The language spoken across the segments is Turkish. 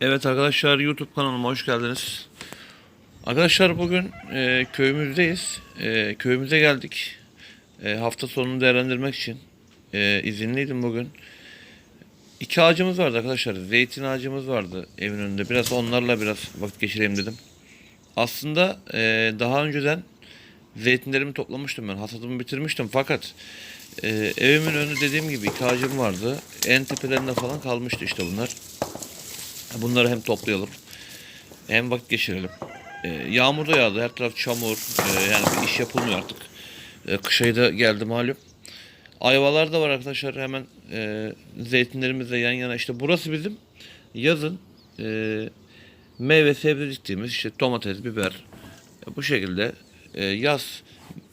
Evet arkadaşlar YouTube kanalıma hoş geldiniz. Arkadaşlar bugün e, köyümüzdeyiz. E, köyümüze geldik. E, hafta sonunu değerlendirmek için. E, izinliydim bugün. İki ağacımız vardı arkadaşlar. Zeytin ağacımız vardı evin önünde. Biraz onlarla biraz vakit geçireyim dedim. Aslında e, daha önceden zeytinlerimi toplamıştım ben. Hasadımı bitirmiştim fakat e, evimin önünde dediğim gibi iki ağacım vardı. En tepelerinde falan kalmıştı işte bunlar. Bunları hem toplayalım hem vakit geçirelim. Ee, yağmur da yağdı. Her taraf çamur. Ee, yani bir iş yapılmıyor artık. Ee, kış ayı da geldi malum. Ayvalar da var arkadaşlar. Hemen e, zeytinlerimizle yan yana. İşte burası bizim yazın meyve sebze diktiğimiz işte domates, biber bu şekilde yaz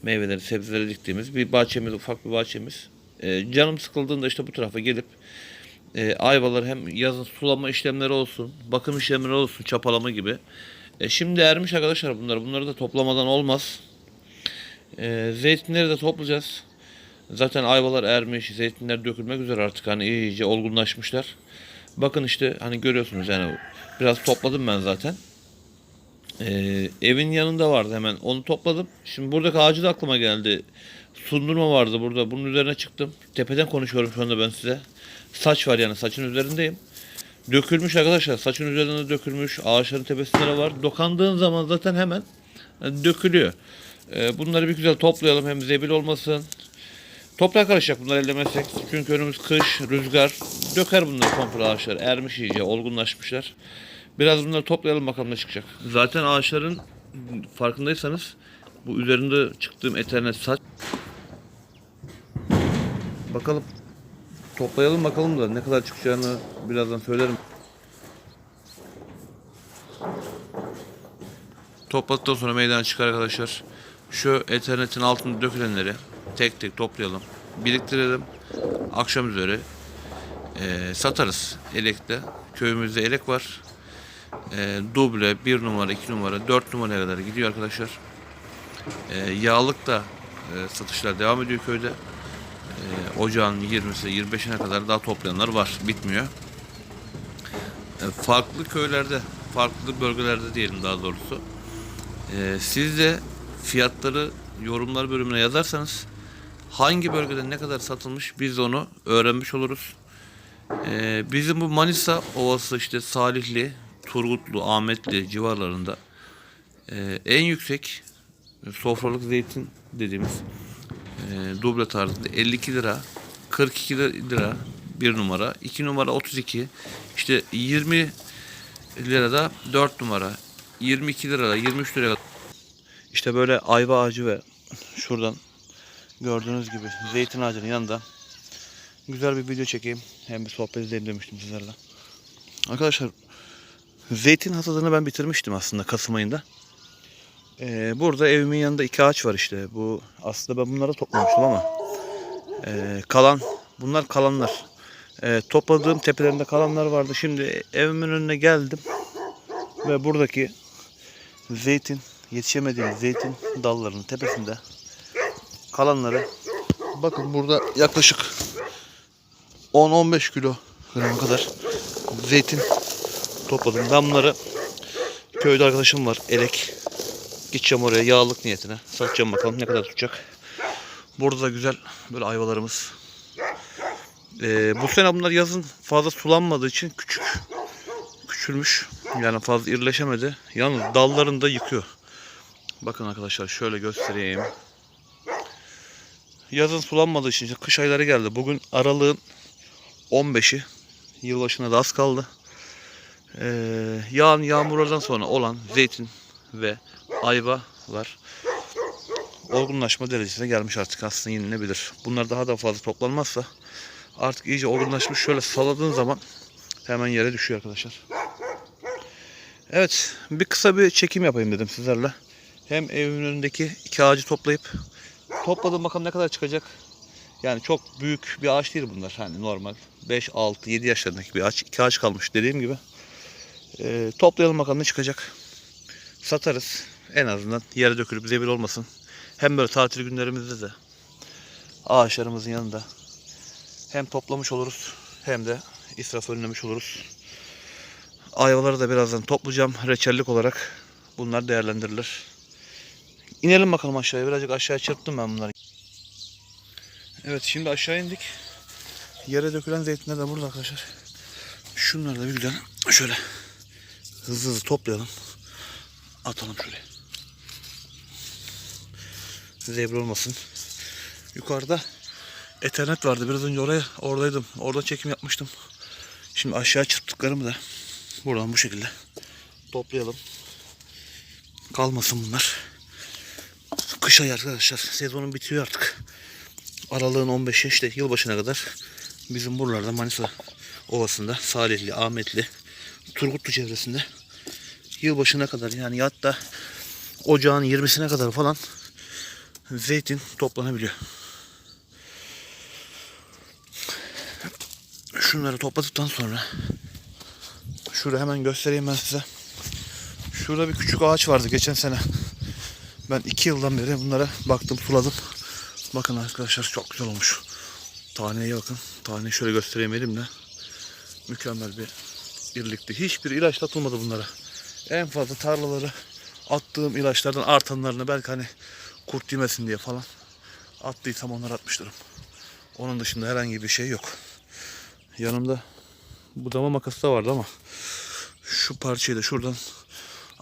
meyveleri, sebzeleri diktiğimiz bir bahçemiz, ufak bir bahçemiz. Canım sıkıldığında işte bu tarafa gelip e, ayvalar hem yazın sulama işlemleri olsun, bakım işlemleri olsun, çapalama gibi. E, şimdi ermiş arkadaşlar bunlar. Bunları da toplamadan olmaz. E, zeytinleri de toplayacağız. Zaten ayvalar ermiş, zeytinler dökülmek üzere artık hani iyice olgunlaşmışlar. Bakın işte hani görüyorsunuz yani biraz topladım ben zaten. Ee, evin yanında vardı hemen onu topladım. Şimdi buradaki ağacı da aklıma geldi. Sundurma vardı burada. Bunun üzerine çıktım. Tepeden konuşuyorum şu anda ben size. Saç var yani saçın üzerindeyim. Dökülmüş arkadaşlar. Saçın üzerinde dökülmüş. Ağaçların tepesinde var. Dokandığın zaman zaten hemen e, dökülüyor. Ee, bunları bir güzel toplayalım. Hem zebil olmasın. Toprak karışacak bunları ellemezsek. Çünkü önümüz kış, rüzgar. Döker bunları komple ağaçlar. Ermiş iyice, olgunlaşmışlar. Biraz bunları toplayalım bakalım ne çıkacak. Zaten ağaçların farkındaysanız bu üzerinde çıktığım ethernet saç. Bakalım. Toplayalım bakalım da ne kadar çıkacağını birazdan söylerim. Topladıktan sonra meydana çıkar arkadaşlar. Şu ethernetin altında dökülenleri tek tek toplayalım. Biriktirelim. Akşam üzeri eee, satarız elekte. Köyümüzde elek var. Eee duble, 1 numara, 2 numara, 4 numaraya kadar gidiyor arkadaşlar. Eee yağlık da eee, satışlar devam ediyor köyde. Eee, ocağın 20'si 25'ine kadar daha toplayanlar var. Bitmiyor. Eee, farklı köylerde, farklı bölgelerde diyelim daha doğrusu. Eee, siz de fiyatları yorumlar bölümüne yazarsanız hangi bölgede ne kadar satılmış biz onu öğrenmiş oluruz. Bizim bu Manisa Ovası işte Salihli, Turgutlu, Ahmetli civarlarında eee, en yüksek sofralık zeytin dediğimiz eee duble tarzında 52 lira, 42 lira bir numara, 2 numara 32, işte 20 lirada 4 numara, 22 lirada 23 liraya işte böyle ayva ağacı ve şuradan gördüğünüz gibi zeytin ağacının yanında güzel bir video çekeyim. Hem bir sohbet edeyim demiştim sizlerle. Arkadaşlar zeytin hasadını ben bitirmiştim aslında Kasım ayında. Ee, burada evimin yanında iki ağaç var işte. Bu aslında ben bunları toplamıştım ama ee, kalan bunlar kalanlar. Ee, topladığım tepelerinde kalanlar vardı. Şimdi evimin önüne geldim ve buradaki zeytin yetişemediğim zeytin dallarının tepesinde kalanları bakın burada yaklaşık 10-15 kilo gram kadar zeytin topladım. Bunları köyde arkadaşım var elek gideceğim oraya yağlık niyetine satacağım bakalım ne kadar tutacak. Burada da güzel böyle ayvalarımız. Ee, bu sene bunlar yazın fazla sulanmadığı için küçük küçülmüş. Yani fazla irileşemedi. Yalnız dallarını da yıkıyor. Bakın arkadaşlar şöyle göstereyim. Yazın sulanmadığı için işte kış ayları geldi. Bugün aralığın 15'i. Yılbaşına da az kaldı. Ee, yağan yağmurlardan sonra olan zeytin ve ayvalar olgunlaşma derecesine gelmiş artık aslında yenilebilir. Bunlar daha da fazla toplanmazsa artık iyice olgunlaşmış. Şöyle saladığın zaman hemen yere düşüyor arkadaşlar. Evet bir kısa bir çekim yapayım dedim sizlerle. Hem evimin önündeki iki ağacı toplayıp topladım bakalım ne kadar çıkacak. Yani çok büyük bir ağaç değil bunlar. Hani normal 5, 6, 7 yaşlarındaki bir ağaç. iki ağaç kalmış dediğim gibi. Ee, toplayalım bakalım ne çıkacak. Satarız. En azından yere dökülüp zebil olmasın. Hem böyle tatil günlerimizde de ağaçlarımızın yanında hem toplamış oluruz hem de israf önlemiş oluruz. Ayvaları da birazdan toplayacağım. Reçellik olarak bunlar değerlendirilir. İnelim bakalım aşağıya. Birazcık aşağıya çırptım ben bunları. Evet şimdi aşağı indik. Yere dökülen zeytinler de burada arkadaşlar. Şunları da bir güzel şöyle hızlı hızlı toplayalım. Atalım şöyle. Zebra olmasın. Yukarıda Ethernet vardı. Biraz önce oraya oradaydım. Orada çekim yapmıştım. Şimdi aşağı çırptıklarımı da buradan bu şekilde toplayalım. Kalmasın bunlar. Kış ayı arkadaşlar. Sezonun bitiyor artık. Aralığın 15'i işte yılbaşına kadar bizim buralarda Manisa Ovası'nda Salihli, Ahmetli, Turgutlu çevresinde yılbaşına kadar yani hatta ocağın 20'sine kadar falan zeytin toplanabiliyor. Şunları topladıktan sonra şurada hemen göstereyim ben size. Şurada bir küçük ağaç vardı geçen sene. Ben iki yıldan beri bunlara baktım, suladım. Bakın arkadaşlar çok güzel olmuş. Taneye bakın. Taneyi şöyle göstereyim elimle. Mükemmel bir birlikte. Hiçbir ilaç atılmadı bunlara. En fazla tarlaları attığım ilaçlardan artanlarını belki hani kurt yemesin diye falan attıysam onları atmıştırım. Onun dışında herhangi bir şey yok. Yanımda budama makası da vardı ama şu parçayı da şuradan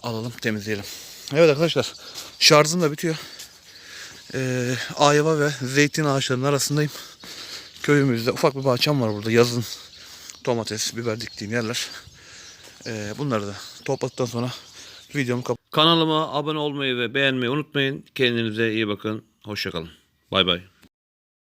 alalım temizleyelim. Evet arkadaşlar şarjım da bitiyor. Ee, ayva ve zeytin ağaçlarının arasındayım. Köyümüzde ufak bir bahçem var burada yazın domates, biber diktiğim yerler. Ee, bunları da topladıktan sonra videomu kap- Kanalıma abone olmayı ve beğenmeyi unutmayın. Kendinize iyi bakın. Hoşçakalın. Bay bay.